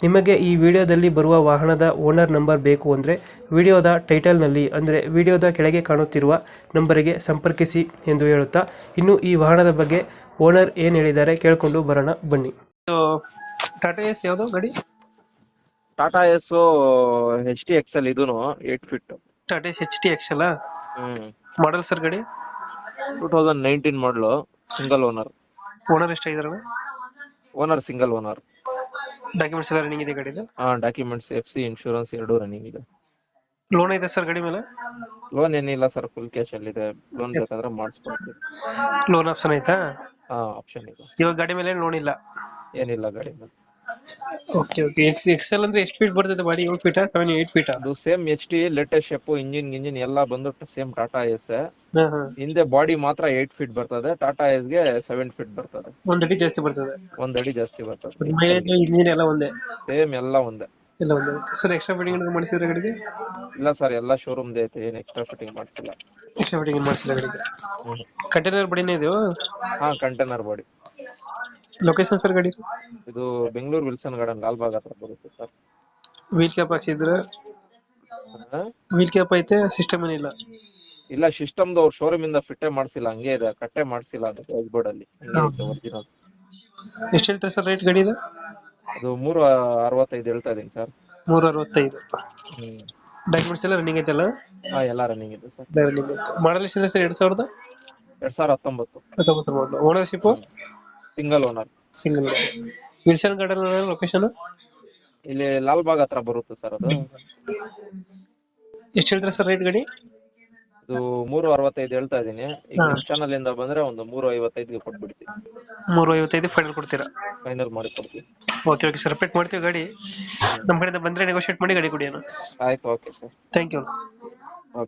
ನಿಮಗೆ ಈ ವಿಡಿಯೋದಲ್ಲಿ ಬರುವ ವಾಹನದ ಓನರ್ ನಂಬರ್ ಬೇಕು ಅಂದರೆ ವಿಡಿಯೋದ ಟೈಟಲ್ನಲ್ಲಿ ಅಂದರೆ ವಿಡಿಯೋದ ಕೆಳಗೆ ಕಾಣುತ್ತಿರುವ ನಂಬರಿಗೆ ಸಂಪರ್ಕಿಸಿ ಎಂದು ಹೇಳುತ್ತಾ ಇನ್ನು ಈ ವಾಹನದ ಬಗ್ಗೆ ಓನರ್ ಏನು ಹೇಳಿದ್ದಾರೆ ಕೇಳಿಕೊಂಡು ಬರೋಣ ಬನ್ನಿ. ಟಾಟಾ ಎಸ್ ಯಾವುದು ಗಾಡಿ? Tata Ace H T X L ಇದೂನು eight feet. Tata Ace H T X L ಹ್ಮ್. ಮಾಡಲ್ ಸರ್ ಗಾಡಿ? Two thousand nineteen model single owner owner ಎಷ್ಟಾಗಿದಾರಣ owner single owner documents ಎಲ್ಲ ರನ್ನಿಂಗ್ ಇದೆ ಗಾಡಿದು ಡಾಕ್ಯುಮೆಂಟ್ಸ್ ಎಫ್ ಸಿ ಇನ್ಶೂರೆನ್ಸ್ ಎರಡು running ಇದೆ. Loan ಇದೆ sir ಗಾಡಿ ಮೇಲೆ? ಲೋನ್ ಏನಿಲ್ಲ ಸರ್ ಫುಲ್ ಕ್ಯಾಶ್ ಅಲ್ಲಿ ಇದೆ. ಲೋನ್ ಬೇಕಾದ್ರೆ ಮಾಡಿಸ್ಬೋದು. ಲೋನ್ ಆಪ್ಷನ್ ಐತಾ? ಹಾ ಆಪ್ಷನ್ ಇದೆ. ಇವಾಗ ಗಾಡಿ ಮೇಲೆ ಲೋನ್ ಇಲ್ಲ? ಏನಿಲ್ಲ ಗಾಡಿ ಮೇಲೆ. ಓಕೆ ಓಕೆ ಎಕ್ಸ್ ಎಕ್ಸೆಲ್ ಅಂದ್ರೆ ಎಷ್ಟು ಫೀಟ್ ಬರ್ತದೆ ಬಾಡಿ? ಏಳು ಫೀಟ್ ಸೆವೆನ್ ಏಟ್ ಫೀಟ್ ಅದು same H T latest shape engine engine ಎಲ್ಲ ಬಂದ್ಬಿಟ್ಟು ಸೇಮ್ ಟಾಟಾ ಎಸ್ ಹಾಂ ಹಾಂ. ಹಿಂದೆ ಬಾಡಿ ಮಾತ್ರ ಏಟ್ ಫೀಟ್ ಬರ್ತದೆ. ಟಾಟಾ ಎಸ್ಗೆ ಸೆವೆನ್ ಫೀಟ್ ಬರ್ತದೆ. ಒಂದ್ ಅಡಿ ಜಾಸ್ತಿ ಬರ್ತದೆ. ಒಂದ್ ಅಡಿ ಜಾಸ್ತಿ ಬರ್ತದೆ. ಮೈಲೇಜ್ ಇಂಜಿನ್ ಎಲ್ಲ ಒಂದೇ? ಸೇಮ್ ಎಲ್ಲ ಒಂದೇ. ಎಲ್ಲ ಒಂದೇ. ಸರ್ ಎಕ್ಸ್ಟ್ರಾ ಫಿಟ್ಟಿಂಗ್ ಮಾಡಿಸಿದ್ರೆ ಗಾಡಿಗೆ? ಇಲ್ಲ ಸರ್ ಎಲ್ಲ ಶೋರೂಮ್ ಐತೆ. ಏನ್ ಎಕ್ಸ್ಟ್ರಾ ಫಿಟ್ಟಿಂಗ್ ಮಾಡ್ಸಿಲ್ಲ. ಎಕ್ಸ್ಟ್ರಾ ಫಿಟ್ಟಿಂಗ್ ಮಾಡಿಸಿಲ್ಲ ಗಾಡಿಗೆ? ಕಂಟೈನರ್ ಬಡಿನೇ ಇದೆಯೋ? ಹಾ ಕಂಟೈನರ್ ಬಾಡಿ ಲೊಕೇಶನ್ ಸರ್ ಗಾಡಿ ಇದು? ಬೆಂಗಳೂರು ವಿಲ್ಸನ್ ಗಾರ್ಡನ್ ಲಾಲ್ಬಾಗ್ ಹತ್ರ ಬರುತ್ತೆ ಸರ್ ವೀಲ್ ಕ್ಯಾಪ್ ಹಾಕ್ಸಿದ್ರೆ? ವೀಲ್ ಕ್ಯಾಪ್ ಐತೆ ಸಿಸ್ಟಮ್ ಏನಿಲ್ಲ ಇಲ್ಲ? ಸಿಸ್ಟಮ್ದು ಅವ್ರ ಶೋರೂಮ್ ಇಂದ ಫಿಟ್ಟೆ ಮಾಡಿಸಿಲ್ಲ ಹಂಗೆ ಇದೆ ಕಟ್ಟೆ ಮಾಡಿಸಿಲ್ಲ ಅದು ವೈಟ್ ಬೋರ್ಡ್ ಅಲ್ಲಿ ಒರಿಜಿನಲ್ ಎಷ್ಟು ಹೇಳ್ತಾರೆ ಸರ್ ರೇಟ್ ಗಾಡಿ ಇದು? ಅದು ಮೂರು ಅರವತ್ತೈದು ಹೇಳ್ತಾ ಇದೀನಿ ಸರ್ ಮೂರು ಅರವತ್ತೈದು. ಡಾಕ್ಯುಮೆಂಟ್ಸ್ ಎಲ್ಲ ರನ್ನಿಂಗ್ ಐತಲ್ಲ? ಹಾ ಎಲ್ಲ ರನ್ನಿಂಗ್ ಇದೆ ಸರ್ ರನ್ನಿಂಗ್ ಐತೆ. ಮಾಡಲ್ ಸರ್ ಎರಡ್ ಸಾವಿರದ? ಎರಡ್ ಸಾವಿರ ಹತ್ತೊಂಬತ್ತು. ಹತ್ತೊಂಬತ್ತು ownership single owner single Wilson garden location ಇಲ್ಲಿ ಲಾಲ್ಬಾಗ್ ಹತ್ರ ಬರುತ್ತೆ ಸರ್ ಅದು. ಎಷ್ಟು ಹೇಳ್ತಾರೆ ಸರ್ ರೇಟ್ ಗಾಡಿ? ಇದು ಮೂರು ಅರವತ್ತೈದು ಹೇಳ್ತಾ ಇದೀನಿ ಈ ಚಾನೆಲ್ ಚಾನಲ್ ಇಂದ ಬಂದ್ರೆ ಒಂದು ಮೂರು ಐವತ್ತೈದ್ಗೆ ಕೊಟ್ಬಿಡ್ತೀನಿ. ಮೂರು ಐವತ್ತೈದು ಫೈನಲ್ ಕೊಡ್ತೀರಾ? ಫೈನಲ್ ಮಾಡಿ ಕೊಡ್ತೀನಿ. ಓಕೆ ಓಕೆ ಸರ್ ಪೇಟ್ ಮಾಡ್ತೀವಿ ಗಾಡಿ. ನಮ್ಮ ಕಡೆಯಿಂದ ಬಂದ್ರೆ ನೆಗೋಷಿಯೇಟ್ ಮಾಡಿ ಗಾಡಿ ಕೊಡಿ ಅಣ್ಣ. ಆಯ್ತು okay sir thank you okay